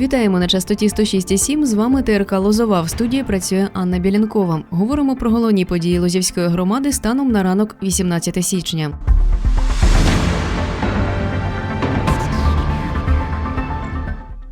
Вітаємо на частоті 106,7. З вами ТРК Лозова. В студії працює Анна Білянкова. Говоримо про головні події Лозівської громади станом на ранок 18 січня.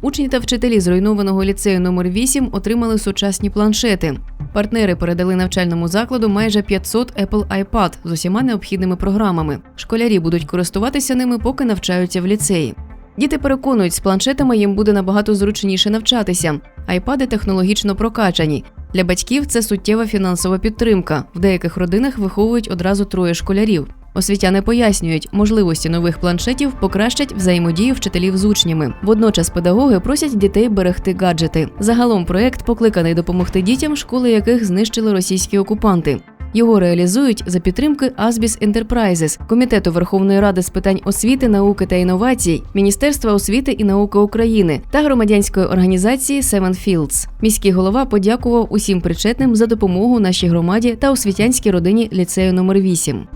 Учні та вчителі зруйнованого ліцею номер 8 отримали сучасні планшети. Партнери передали навчальному закладу майже 500 Apple iPad з усіма необхідними програмами. Школярі будуть користуватися ними, поки навчаються в ліцеї. Діти переконують, з планшетами їм буде набагато зручніше навчатися. Айпади технологічно прокачані. Для батьків це суттєва фінансова підтримка. В деяких родинах виховують одразу троє школярів. Освітяни пояснюють, можливості нових планшетів покращать взаємодію вчителів з учнями. Водночас педагоги просять дітей берегти гаджети. Загалом проект покликаний допомогти дітям, школи яких знищили російські окупанти. Його реалізують за підтримки Азбіс Enterprises, Комітету Верховної Ради з питань освіти, науки та інновацій, Міністерства освіти і науки України та громадянської організації Seven Fields. Міський голова подякував усім причетним за допомогу нашій громаді та освітянській родині ліцею номер 8.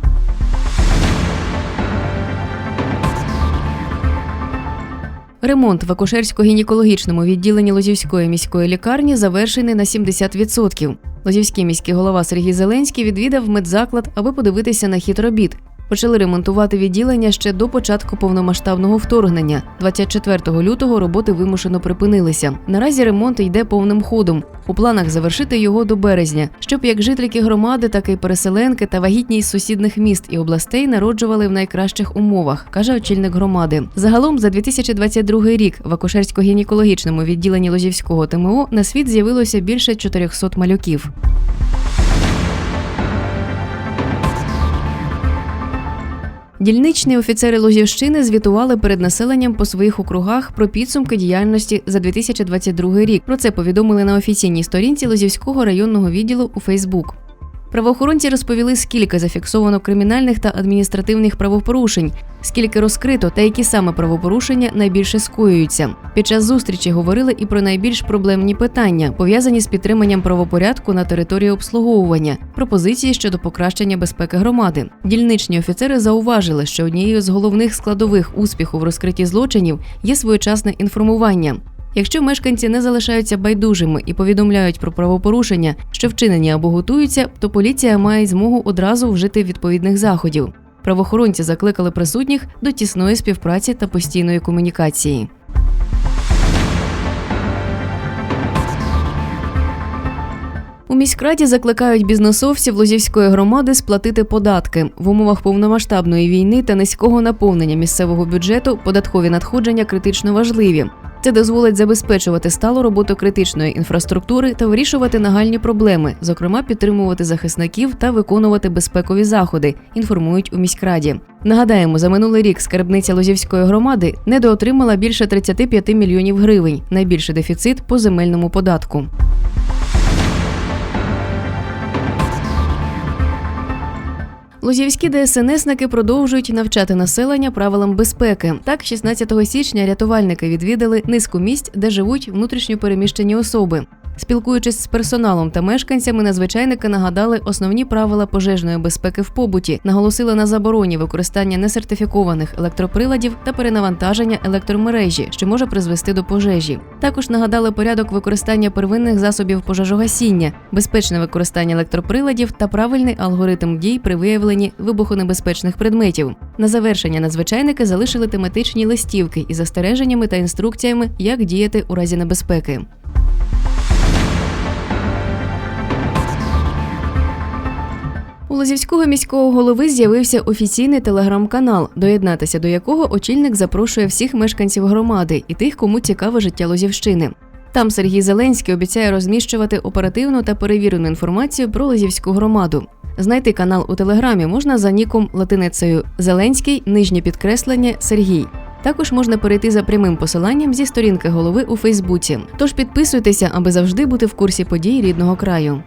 Ремонт в акушерсько-гінекологічному відділенні Лозівської міської лікарні завершений на 70%. Лозівський міський голова Сергій Зеленський відвідав медзаклад, аби подивитися на хід робіт. Почали ремонтувати відділення ще до початку повномасштабного вторгнення. 24 лютого роботи вимушено припинилися. Наразі ремонт йде повним ходом. У планах завершити його до березня, щоб як жительки громади, так і переселенки та вагітні із сусідних міст і областей народжували в найкращих умовах, каже очільник громади. Загалом за 2022 рік в акушерсько-гінекологічному відділенні Лозівського ТМО на світ з'явилося більше 400 малюків. Дільничні офіцери Лозівщини звітували перед населенням по своїх округах про підсумки діяльності за 2022 рік. Про це повідомили на офіційній сторінці Лозівського районного відділу у Фейсбук. Правоохоронці розповіли, скільки зафіксовано кримінальних та адміністративних правопорушень, скільки розкрито та які саме правопорушення найбільше скоюються. Під час зустрічі говорили і про найбільш проблемні питання, пов'язані з підтриманням правопорядку на території обслуговування, пропозиції щодо покращення безпеки громади. Дільничні офіцери зауважили, що однією з головних складових успіху в розкритті злочинів є своєчасне інформування. Якщо мешканці не залишаються байдужими і повідомляють про правопорушення, що вчинені або готуються, то поліція має змогу одразу вжити відповідних заходів. Правоохоронці закликали присутніх до тісної співпраці та постійної комунікації. У міськраді закликають бізнесовців Лозівської громади сплатити податки в умовах повномасштабної війни та низького наповнення місцевого бюджету. Податкові надходження критично важливі. Це дозволить забезпечувати сталу роботу критичної інфраструктури та вирішувати нагальні проблеми, зокрема підтримувати захисників та виконувати безпекові заходи. Інформують у міськраді. Нагадаємо, за минулий рік скарбниця Лозівської громади недоотримала більше 35 мільйонів гривень. Найбільший дефіцит по земельному податку. Лозівські ДСНСники продовжують навчати населення правилам безпеки. Так, 16 січня рятувальники відвідали низку місць, де живуть внутрішньо переміщені особи. Спілкуючись з персоналом та мешканцями, надзвичайники нагадали основні правила пожежної безпеки в побуті, наголосили на забороні використання несертифікованих електроприладів та перенавантаження електромережі, що може призвести до пожежі. Також нагадали порядок використання первинних засобів пожежогасіння, безпечне використання електроприладів та правильний алгоритм дій при виявленні вибухонебезпечних предметів. На завершення надзвичайники залишили тематичні листівки із застереженнями та інструкціями, як діяти у разі небезпеки. У Лозівського міського голови з'явився офіційний телеграм-канал, доєднатися до якого очільник запрошує всіх мешканців громади і тих, кому цікаве життя Лозівщини. Там Сергій Зеленський обіцяє розміщувати оперативну та перевірену інформацію про Лозівську громаду. Знайти канал у телеграмі можна за ніком латиницею Зеленський, нижнє підкреслення Сергій. Також можна перейти за прямим посиланням зі сторінки голови у Фейсбуці. Тож підписуйтеся, аби завжди бути в курсі подій рідного краю.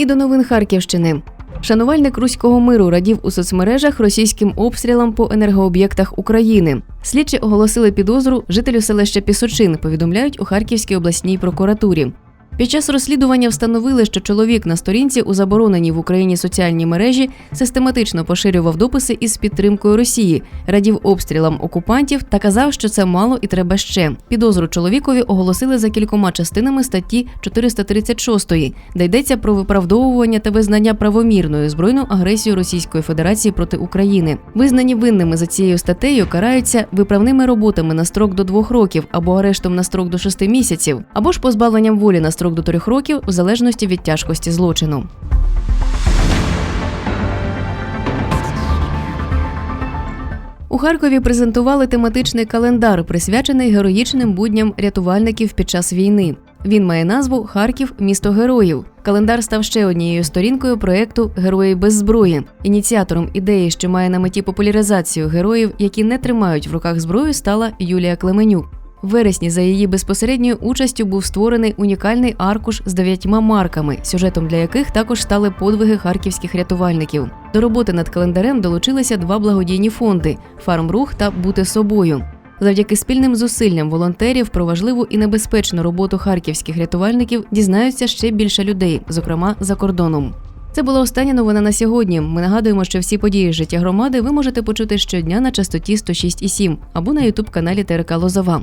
І до новин Харківщини. Шанувальник руського миру радів у соцмережах російським обстрілам по енергооб'єктах України. Слідчі оголосили підозру жителю селища Пісочин, повідомляють у Харківській обласній прокуратурі. Під час розслідування встановили, що чоловік на сторінці у забороненій в Україні соціальній мережі систематично поширював дописи із підтримкою Росії, радів обстрілам окупантів та казав, що це мало і треба ще. Підозру чоловікові оголосили за кількома частинами статті 436, де йдеться про виправдовування та визнання правомірною збройну агресію Російської Федерації проти України. Визнані винними за цією статтею караються виправними роботами на строк до двох років або арештом на строк до шести місяців, або ж позбавленням волі на строк до трьох років в залежності від тяжкості злочину. У Харкові презентували тематичний календар, присвячений героїчним будням рятувальників під час війни. Він має назву Харків місто героїв. Календар став ще однією сторінкою проєкту Герої без зброї. Ініціатором ідеї, що має на меті популяризацію героїв, які не тримають в руках зброю, стала Юлія Клеменюк. Вересні за її безпосередньою участю був створений унікальний аркуш з дев'ятьма марками, сюжетом для яких також стали подвиги харківських рятувальників. До роботи над календарем долучилися два благодійні фонди Фармрух та Бути собою. Завдяки спільним зусиллям волонтерів про важливу і небезпечну роботу харківських рятувальників дізнаються ще більше людей, зокрема за кордоном. Це була остання новина на сьогодні. Ми нагадуємо, що всі події життя громади ви можете почути щодня на частоті 106,7 або на ютуб каналі ТРК Лозова.